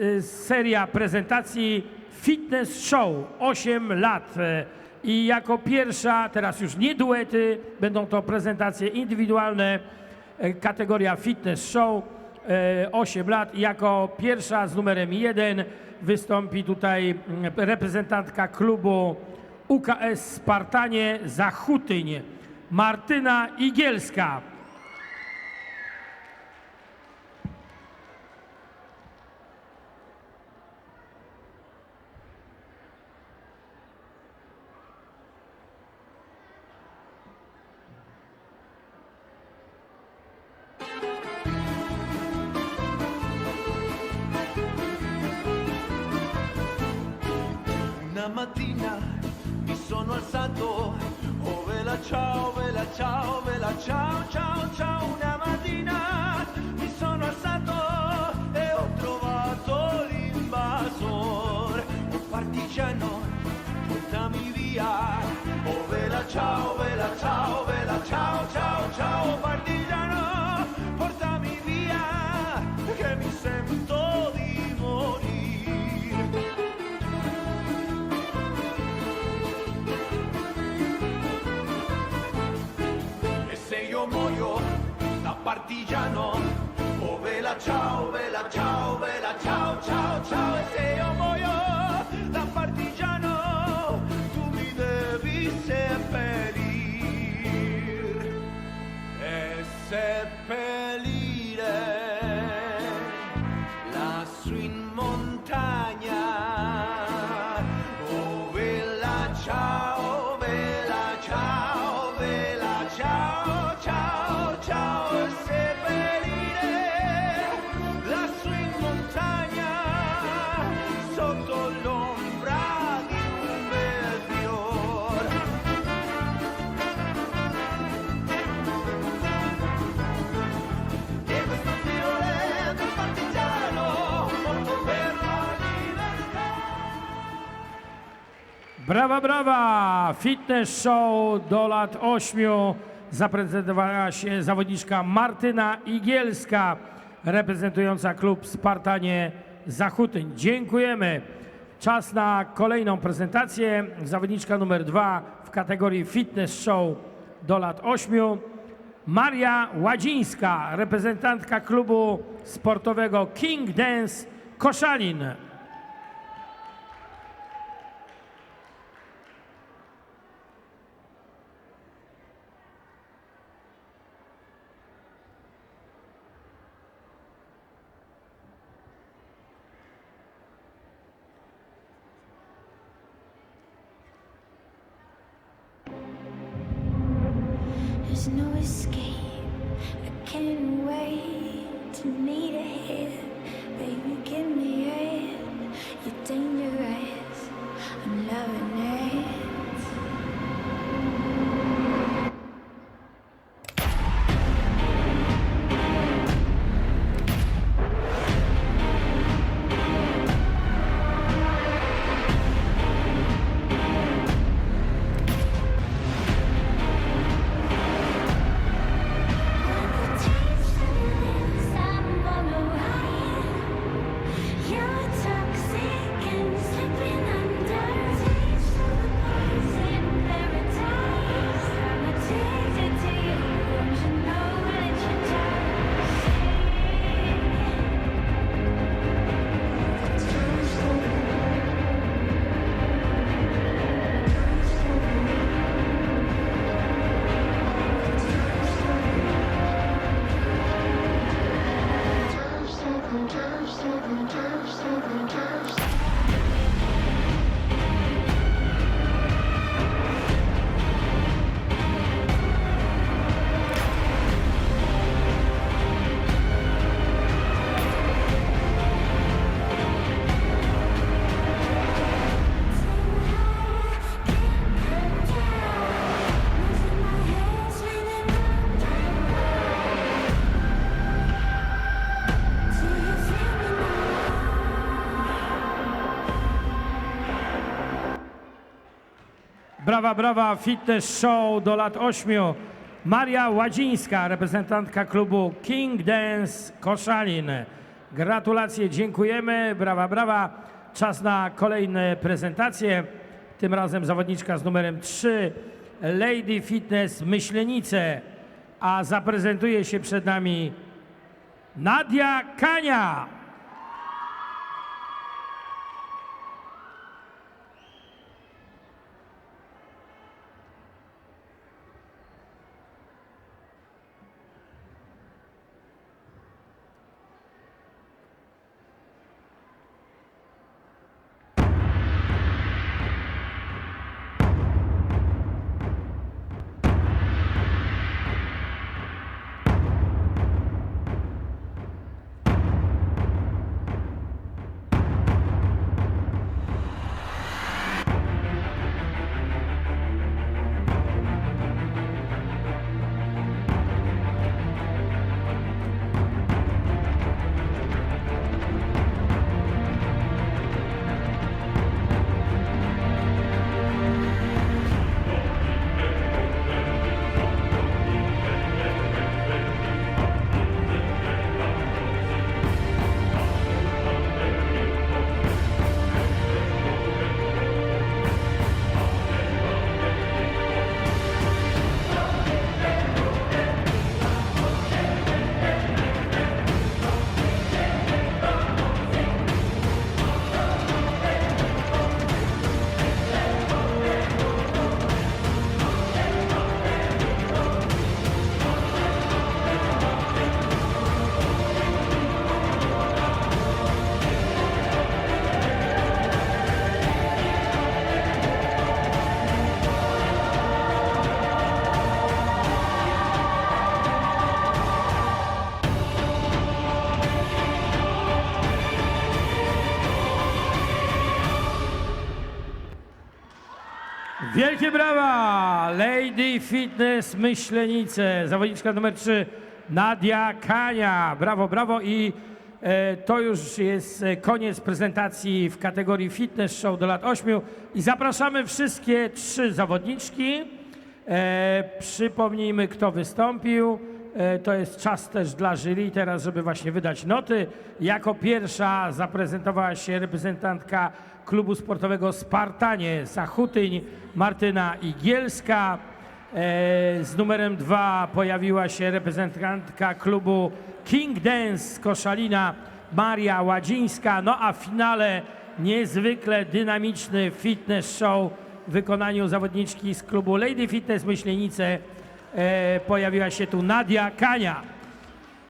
y, seria prezentacji Fitness Show 8 lat. E, I jako pierwsza, teraz już nie duety, będą to prezentacje indywidualne, e, kategoria Fitness Show e, 8 lat. I jako pierwsza z numerem 1 wystąpi tutaj mm, reprezentantka klubu UKS Spartanie Zachutyń, Martyna Igielska. Ciao, ciao, ciao, partigiano, oh vela ciao, vela ciao, vela ciao, ciao, ciao. E se io muoio da partigiano, tu mi devi seppellir e seppellire lassù in Brawa, brawa! Fitness show do lat 8 zaprezentowała się zawodniczka Martyna Igielska, reprezentująca klub Spartanie Zachutyń. Dziękujemy. Czas na kolejną prezentację. Zawodniczka numer dwa w kategorii Fitness show do lat 8. Maria Ładzińska, reprezentantka klubu sportowego King Dance Koszalin. No escape. Silver Surfer, Surfer, Surfer. Brawa, brawa, fitness show do lat 8. Maria Ładzińska, reprezentantka klubu King Dance Koszalin. Gratulacje, dziękujemy, brawa, brawa. Czas na kolejne prezentacje. Tym razem zawodniczka z numerem 3, Lady Fitness Myślenice, a zaprezentuje się przed nami Nadia Kania. Wielkie brawa! Lady Fitness Myślenice, zawodniczka numer 3 Nadia Kania. Brawo, brawo i e, to już jest e, koniec prezentacji w kategorii Fitness Show do lat 8 i zapraszamy wszystkie trzy zawodniczki. E, przypomnijmy, kto wystąpił. E, to jest czas też dla jury teraz, żeby właśnie wydać noty. Jako pierwsza zaprezentowała się reprezentantka klubu sportowego Spartanie Zachutyń Martyna Igielska. E, z numerem dwa pojawiła się reprezentantka klubu King Dance Koszalina Maria Ładzińska. No a w finale niezwykle dynamiczny fitness show w wykonaniu zawodniczki z klubu Lady Fitness Myślenice pojawiła się tu Nadia Kania.